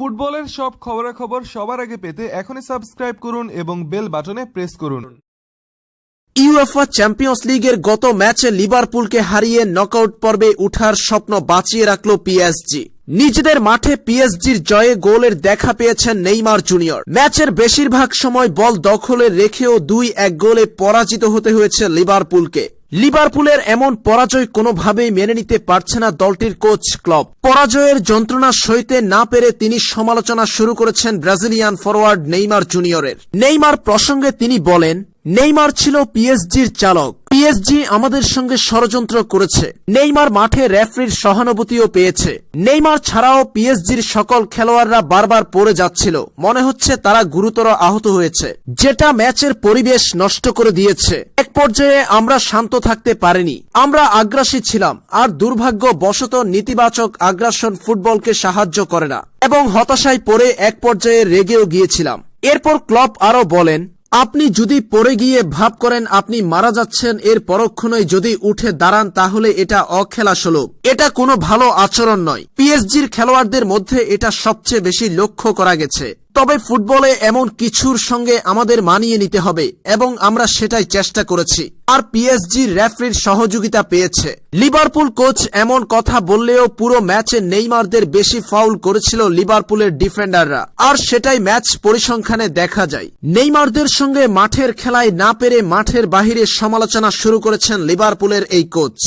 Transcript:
ফুটবলের সব খবরাখবর সবার আগে পেতে এখনই সাবস্ক্রাইব করুন এবং বেল বাটনে প্রেস করুন। ইউএফা চ্যাম্পিয়ন্স লিগের গত ম্যাচে লিভারপুলকে হারিয়ে নকআউট পর্বে উঠার স্বপ্ন বাঁচিয়ে রাখল পিএসজি। নিজেদের মাঠে পিএসজির জয়ে গোলের দেখা পেয়েছেন নেইমার জুনিয়র। ম্যাচের বেশিরভাগ সময় বল দখলে রেখেও দুই এক গোলে পরাজিত হতে হয়েছে লিভারপুলকে। লিভারপুলের এমন পরাজয় কোনোভাবেই মেনে নিতে পারছে না দলটির কোচ ক্লব। পরাজয়ের যন্ত্রণা সইতে না পেরে তিনি সমালোচনা শুরু করেছেন ব্রাজিলিয়ান ফরওয়ার্ড নেইমার জুনিয়রের। নেইমার প্রসঙ্গে তিনি বলেন, নেইমার ছিল পিএসজির চালক। পিএসজি আমাদের সঙ্গে ষড়যন্ত্র করেছে। নেইমার মাঠে রেফরির সহানুভূতিও পেয়েছে। নেইমার ছাড়াও পিএসজির সকল খেলোয়াড়রা বারবার পড়ে যাচ্ছিল। মনে হচ্ছে তারা গুরুতর আহত হয়েছে। যেটা ম্যাচের পরিবেশ নষ্ট করে দিয়েছে। এক পর্যায়ে আমরা শান্ত থাকতে পারিনি। আমরা আগ্রাসী ছিলাম, আর দুর্ভাগ্য বশত নেতিবাচক আগ্রাসন ফুটবলকে সাহায্য করে না। এবং হতাশায় পড়ে এক পর্যায়ে রেগেও গিয়েছিলাম। এরপর ক্লব আরও বলেন আপনি যদি পড়ে গিয়ে ভাব করেন আপনি মারা যাচ্ছেন, এর পরক্ষণে যদি উঠে দাঁড়ান, তাহলে এটা অখেলা সুলভ এটা কোনো ভালো আচরণ নয়। পিএসজির খেলোয়াড়দের মধ্যে এটা সবচেয়ে বেশি লক্ষ্য করা গেছে। তবে ফুটবলে এমন কিছুর সঙ্গে আমাদের মানিয়ে নিতে হবে, এবং আমরা সেটাই চেষ্টা করেছি। আর পিএসজি রেফরির সহযোগিতা পেয়েছে। লিভারপুল কোচ এমন কথা বললেও পুরো ম্যাচে নেইমারদের বেশি ফাউল করেছিল লিভারপুলের ডিফেন্ডাররা। আর সেটাই ম্যাচ পরিসংখ্যানে দেখা যায়। নেইমারদের সঙ্গে মাঠের খেলায় না পেরে মাঠের বাহিরে সমালোচনা শুরু করেছেন লিভারপুলের এই কোচ।